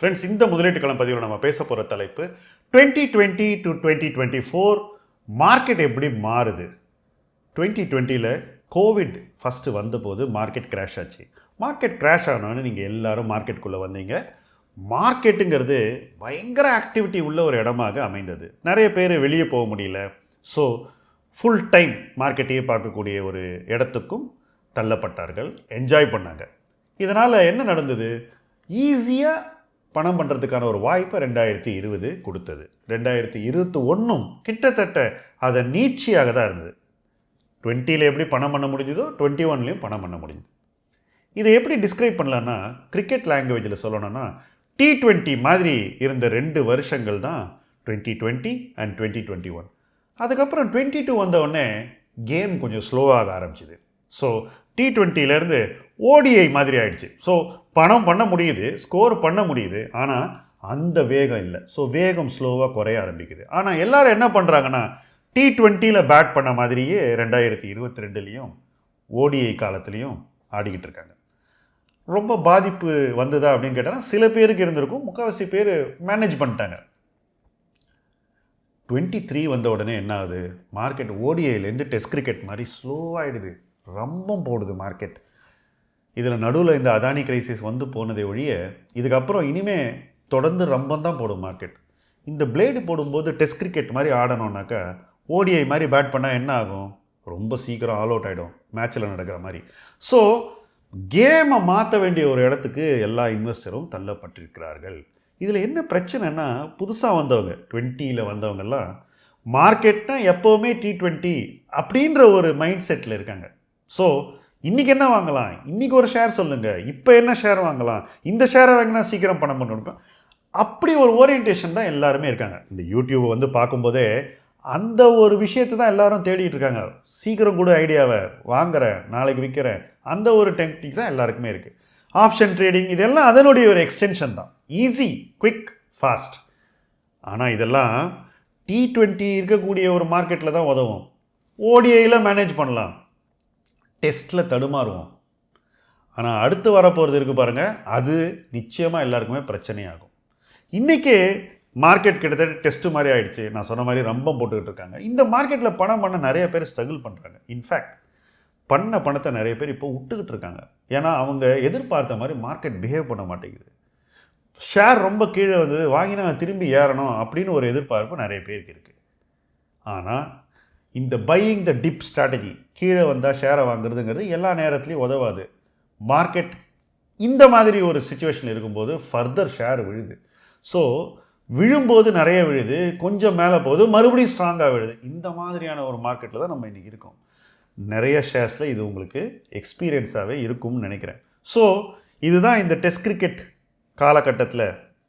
Friends இந்த முதலீட்டு களம் பதிவில் நம்ம பேச போகிற தலைப்பு twenty twenty to twenty twenty four market எப்படி மாறுது? டுவெண்ட்டி டுவெண்ட்டியில் கோவிட் ஃபஸ்ட்டு வந்தபோது மார்க்கெட் கிராஷ் ஆச்சு. மார்க்கெட் கிராஷ் ஆனோன்னு நீங்கள் எல்லாரும் மார்க்கெட்டுக்குள்ளே வந்தீங்க. மார்க்கெட்டுங்கிறது பயங்கர ஆக்டிவிட்டி உள்ள ஒரு இடமாக அமைந்தது. நிறைய பேர் வெளியே போக முடியல. ஸோ ஃபுல் டைம் மார்க்கெட்டையே பார்க்கக்கூடிய ஒரு இடத்துக்கும் தள்ளப்பட்டார்கள். என்ஜாய் பண்ணாங்க. இதனால் என்ன நடந்தது? ஈஸியாக பணம் பண்ணுறதுக்கான ஒரு வாய்ப்பை ரெண்டாயிரத்தி இருபது கொடுத்தது. ரெண்டாயிரத்தி இருபத்தி ஒன்றும் கிட்டத்தட்ட அதை நீட்சியாக தான் இருந்தது. டுவெண்ட்டியில் எப்படி பணம் பண்ண முடிஞ்சதோ டுவெண்ட்டி ஒன்லேயும் பணம் பண்ண முடிஞ்சது. இதை எப்படி டிஸ்கிரைப் பண்ணலான்னா கிரிக்கெட் லாங்குவேஜில் சொல்லணும்னா டி ட்வெண்ட்டி மாதிரி இருந்த ரெண்டு வருஷங்கள் தான் twenty twenty and twenty twenty one. அதுக்கப்புறம் டுவெண்ட்டி டூ வந்தவுடனே கேம் கொஞ்சம் ஸ்லோவாக ஆரம்பிச்சிது. ஸோ டி ட்வெண்ட்டிலேருந்து ஓடிஐ மாதிரி ஆயிடுச்சு. ஸோ பணம் பண்ண முடியுது ஸ்கோர் பண்ண முடியுது ஆனால் அந்த வேகம் இல்லை. ஸோ வேகம் ஸ்லோவாக குறைய ஆரம்பிக்குது. ஆனால் எல்லாரும் என்ன பண்ணுறாங்கன்னா டி டுவெண்ட்டியில் பேட் பண்ண மாதிரியே ரெண்டாயிரத்தி இருபத்தி ரெண்டுலேயும் ஓடிஐ காலத்துலேயும் ஆடிக்கிட்டு இருக்காங்க. ரொம்ப பாதிப்பு வந்ததா அப்படின்னு கேட்டால் சில பேருக்கு இருந்திருக்கும். முக்கால்வாசி பேர் மேனேஜ் பண்ணிட்டாங்க. டுவெண்ட்டி த்ரீ வந்த உடனே என்ன ஆகுது? மார்க்கெட் ஓடிஐலேருந்து டெஸ்ட் கிரிக்கெட் மாதிரி ஸ்லோவாகிடுது ரம்பம் போடுது மார்க்கெட் இதில் நடுவில் இந்த அதானி கிரைசிஸ் வந்து போனதை ஒழிய இதுக்கப்புறம் இனிமே தொடர்ந்து ரம்பம் தான் போடும் மார்க்கெட் இந்த பிளேடு போடும்போது டெஸ்ட் கிரிக்கெட் மாதிரி ஆடணும்னாக்கா ஓடிஐ மாதிரி பேட் பண்ணால் என்ன ஆகும்? ரொம்ப சீக்கிரம் ஆல் அவுட் ஆகிடும் மேட்ச்சில் நடக்கிற மாதிரி. ஸோ கேமை மாற்ற வேண்டிய ஒரு இடத்துக்கு எல்லா இன்வெஸ்டரும் தள்ளப்பட்டிருக்கிறார்கள். இதில் என்ன பிரச்சனைனா புதுசாக வந்தவங்க டுவெண்ட்டியில் வந்தவங்கெல்லாம் மார்க்கெட்னால் எப்போவுமே டி ட்வெண்ட்டி அப்படின்ற ஒரு மைண்ட் செட்டில் இருக்காங்க. ஸோ இன்றைக்கி என்ன வாங்கலாம்? இன்றைக்கி ஒரு ஷேர் சொல்லுங்கள் இப்போ என்ன ஷேர் வாங்கலாம்? இந்த ஷேரை வாங்கினா சீக்கிரம் பணம் பண்ணணும். அப்படி ஒரு ஓரியன்டேஷன் தான் எல்லாருமே இருக்காங்க. இந்த யூடியூபை வந்து பார்க்கும்போதே அந்த ஒரு விஷயத்தை தான் எல்லாரும் தேடிட்டு இருக்காங்க. சீக்கிரம் கூட ஐடியாவை. வாங்குறேன். நாளைக்கு விற்கிறேன் அந்த ஒரு டெக்னிக் தான் எல்லாருக்குமே இருக்குது ஆப்ஷன் ட்ரேடிங் இதெல்லாம் அதனுடைய ஒரு எக்ஸ்டென்ஷன் தான். ஈஸி குவிக் ஃபாஸ்ட் ஆனால் இதெல்லாம் டி டுவெண்ட்டி இருக்கக்கூடிய ஒரு மார்க்கெட்டில் தான் உதவும். ஓடிஐயில் மேனேஜ் பண்ணலாம். டெஸ்ட்டில் தடுமாறுவோம். ஆனால் அடுத்து வரப்போகிறது இருக்குது பாருங்கள் அது நிச்சயமாக எல்லாருக்குமே பிரச்சனையாகும். இன்றைக்கி மார்க்கெட் கிட்டத்தட்ட டெஸ்ட்டு மாதிரி ஆகிடுச்சு நான் சொன்ன மாதிரி ரம்பம் போட்டுக்கிட்டு இருக்காங்க. இந்த மார்க்கெட்டில் பணம் பண்ண நிறைய பேர் ஸ்ட்ரகிள் பண்ணுறாங்க இன்ஃபேக்ட் பண்ண பணத்தை நிறைய பேர் இப்போ விட்டுக்கிட்டு இருக்காங்க. ஏன்னா அவங்க எதிர்பார்த்த மாதிரி மார்க்கெட் பிஹேவ் பண்ண மாட்டேங்குது. ஷேர் ரொம்ப கீழே வந்து வாங்கினா திரும்பி ஏறணும் அப்படின்னு ஒரு எதிர்பார்ப்பு நிறைய பேருக்கு இருக்குது ஆனால் இந்த பையிங் த டிப் ஸ்ட்ராட்டஜி கீழே வந்தால் ஷேரை வாங்குறதுங்கிறது எல்லா நேரத்துலையும் உதவாது. மார்க்கெட் இந்த மாதிரி ஒரு சுச்சுவேஷன் இருக்கும்போது ஃபர்தர் ஷேர் விழுது. ஸோ விழும்போது நிறைய விழுது கொஞ்சம் மேலே போகுது மறுபடியும் ஸ்ட்ராங்காக விழுது. இந்த மாதிரியான ஒரு மார்க்கெட்டில் தான் நம்ம இன்றைக்கி இருக்கோம். நிறைய ஷேர்ஸில் இது உங்களுக்கு எக்ஸ்பீரியன்ஸாகவே இருக்கும்னு நினைக்கிறேன். ஸோ இதுதான் இந்த டெஸ்ட் கிரிக்கெட் காலகட்டத்தில்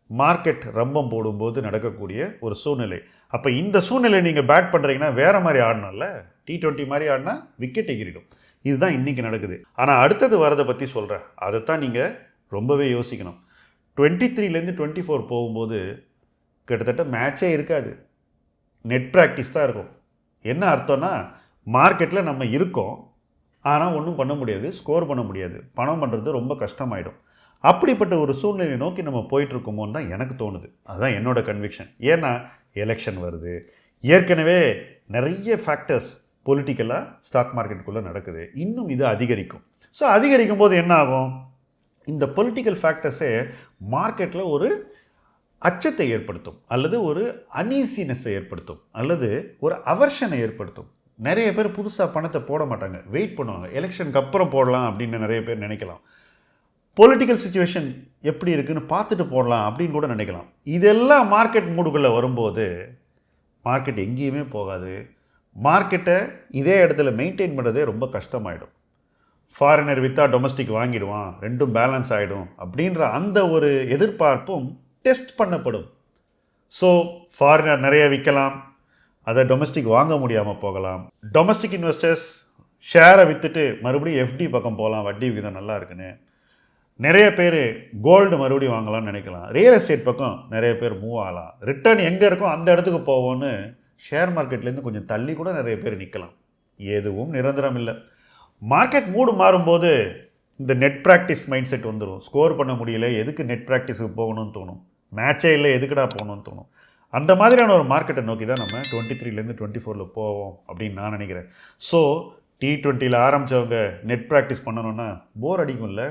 மார்க்கெட் ரம்பம் போடும்போது நடக்கக்கூடிய ஒரு சூழ்நிலை. அப்போ இந்த சூழ்நிலை நீங்கள் பேட் பண்ணுறீங்கன்னா வேறு மாதிரி ஆடணும்ல டி ட்வெண்ட்டி மாதிரி ஆடினா விக்கெட் எகிரிடும் இதுதான் இன்றைக்கி நடக்குது. ஆனால் அடுத்தது வரதை பற்றி சொல்கிறேன் அதை தான் நீங்கள் ரொம்பவே யோசிக்கணும். டுவெண்ட்டி த்ரீலேருந்து டுவெண்ட்டி ஃபோர் போகும்போது கிட்டத்தட்ட மேட்சே இருக்காது. நெட் ப்ராக்டிஸ் தான் இருக்கும். என்ன அர்த்தம்னா மார்க்கெட்டில் நம்ம இருக்கோம். ஆனால் ஒன்றும் பண்ண முடியாது. ஸ்கோர் பண்ண முடியாது. பணம் பண்ணுறது ரொம்ப கஷ்டமாயிடும். அப்படிப்பட்ட ஒரு சூழ்நிலையை நோக்கி நம்ம போயிட்டுருக்கோமோன்னு தான் எனக்கு தோணுது. அதுதான் என்னோட கன்விக்ஷன் ஏன்னா எலெக்ஷன் வருது. ஏற்கனவே நிறைய ஃபேக்டர்ஸ் பொலிட்டிக்கலாக ஸ்டாக் மார்க்கெட்டுக்குள்ளே நடக்குது. இன்னும் இது அதிகரிக்கும். ஸோ அதிகரிக்கும் போது என்ன ஆகும்? இந்த பொலிட்டிக்கல் ஃபேக்டர்ஸே மார்க்கெட்டில் ஒரு அச்சத்தை ஏற்படுத்தும். அல்லது ஒரு அனீசினஸை ஏற்படுத்தும். அல்லது ஒரு அவர்ஷனை ஏற்படுத்தும். நிறைய பேர் புதுசாக பணத்தை போட மாட்டாங்க. வெயிட் பண்ணுவாங்க. எலெக்ஷனுக்கு அப்புறம் போடலாம் அப்படின்னு நிறைய பேர் நினைக்கலாம். பொலிட்டிக்கல் சுச்சுவேஷன் எப்படி இருக்குன்னு பார்த்துட்டு போடலாம் அப்படின்னு கூட நினைக்கலாம். இதெல்லாம் மார்க்கெட் மூடுக்குள்ளே வரும்போது மார்க்கெட் எங்கேயுமே போகாது. மார்க்கெட்டை இதே இடத்துல மெயின்டைன் பண்ணுறதே ரொம்ப கஷ்டமாயிடும். ஃபாரினர் வித்தா டொமஸ்டிக் வாங்கிடுவான் ரெண்டும் பேலன்ஸ் ஆகிடும் அப்படின்ற அந்த ஒரு எதிர்பார்ப்பும் டெஸ்ட் பண்ணப்படும். ஸோ ஃபாரினர் நிறைய விற்கலாம் அதை டொமஸ்டிக் வாங்க முடியாமல் போகலாம். டொமஸ்டிக் இன்வெஸ்டர்ஸ் ஷேரை விற்றுட்டு மறுபடியும் எஃப்டி பக்கம் போகலாம் வட்டி விகிதம் நல்லா இருக்குன்னு. நிறைய பேர் கோல்டு மறுபடியும் வாங்கலாம்னு நினைக்கலாம். ரியல் எஸ்டேட் பக்கம் நிறைய பேர் மூவ் ஆகலாம். ரிட்டர்ன் எங்கே இருக்கோ அந்த இடத்துக்கு போவோன்னு ஷேர் மார்க்கெட்லேருந்து கொஞ்சம் தள்ளி கூட நிறைய பேர் நிற்கலாம் எதுவும் நிரந்தரம் இல்லை. மார்க்கெட் மூடு மாறும்போது இந்த நெட் ப்ராக்டிஸ் மைண்ட் செட் வந்துடும் ஸ்கோர் பண்ண முடியல எதுக்கு நெட் ப்ராக்டிஸுக்கு போகணும்னு தோணும்? மேட்சே இல்லை எதுக்குடா போகணும்னு தோணும்? அந்த மாதிரியான ஒரு மார்க்கெட்டை நோக்கி தான் நம்ம டுவெண்ட்டி த்ரீலேருந்து டுவெண்ட்டி ஃபோரில் போவோம் அப்படின்னு நான் நினைக்கிறேன். ஸோ டி டுவெண்ட்டியில் ஆரம்பித்தவங்க நெட் ப்ராக்டிஸ் பண்ணணும்னா போர் அடிக்கும்ல.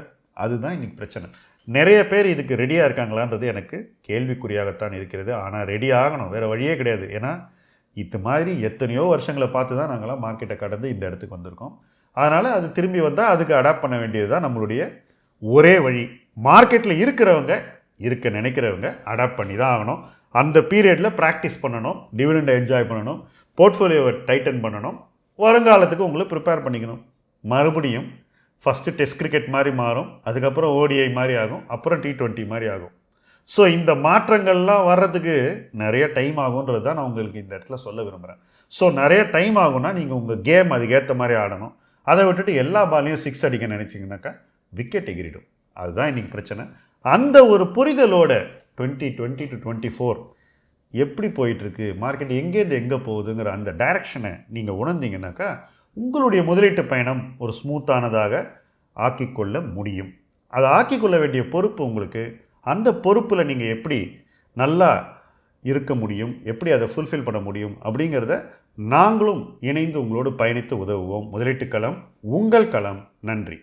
அதுதான் இன்றைக்கி பிரச்சனை. நிறைய பேர் இதுக்கு ரெடியாக இருக்காங்களான்றது எனக்கு கேள்விக்குறியாகத்தான் இருக்கிறது. ஆனால் ரெடி ஆகணும். வேறு வழியே கிடையாது. ஏன்னா இது மாதிரி எத்தனையோ வருஷங்களை பார்த்து தான் நாங்களாம் மார்க்கெட்டை கடந்து இந்த இடத்துக்கு வந்திருக்கோம். அதனால் அது திரும்பி வந்தால் அதுக்கு அடாப்ட் பண்ண வேண்டியது தான் நம்மளுடைய ஒரே வழி. மார்க்கெட்டில் இருக்கிறவங்க இருக்க நினைக்கிறவங்க அடாப்ட் பண்ணி தான் ஆகணும். அந்த பீரியடில் ப்ராக்டிஸ் பண்ணணும் டிவிடெண்டை என்ஜாய் பண்ணணும் போர்ட்ஃபோலியோவை டைட்டன் பண்ணணும். வருங்காலத்துக்கு உங்களை ப்ரிப்பேர் பண்ணிக்கணும். மறுபடியும் ஃபஸ்ட்டு டெஸ்ட் கிரிக்கெட் மாதிரி மாறும் அதுக்கப்புறம் ஓடிஐ மாதிரி ஆகும் அப்புறம் டி டுவெண்ட்டி மாதிரி ஆகும். ஸோ இந்த மாற்றங்கள்லாம் வர்றதுக்கு நிறைய டைம் ஆகுன்றது தான் நான் உங்களுக்கு இந்த இடத்துல சொல்ல விரும்புகிறேன் ஸோ நிறைய டைம் ஆகும்னா நீங்கள் உங்கள் கேம் அதுக்கேற்ற மாதிரி ஆடணும். அதை விட்டுட்டு எல்லா பாலையும் சிக்ஸ் அடிக்க நினச்சிங்கனாக்கா விக்கெட் எகிரிடும். அதுதான் இன்றைக்கி பிரச்சனை. அந்த ஒரு புரிதலோட twenty twenty to twenty four எப்படி போயிட்டுருக்கு மார்க்கெட் எங்கேருந்து எங்கே போகுதுங்கிற அந்த டைரக்ஷனை நீங்கள் உணர்ந்தீங்கன்னாக்கா உங்களுடைய முதலீட்டு பயணம் ஒரு ஸ்மூத்தானதாக ஆக்கிக்கொள்ள முடியும். அதை ஆக்கிக்கொள்ள வேண்டிய பொறுப்பு உங்களுக்கு. அந்த பொறுப்பில் நீங்கள் எப்படி நல்லா இருக்க முடியும்? எப்படி அதை ஃபுல்ஃபில் பண்ண முடியும்? அப்படிங்கிறத நாங்களும் இணைந்து உங்களோடு பயணித்து உதவுவோம். முதலீட்டு களம் உங்கள் களம். நன்றி.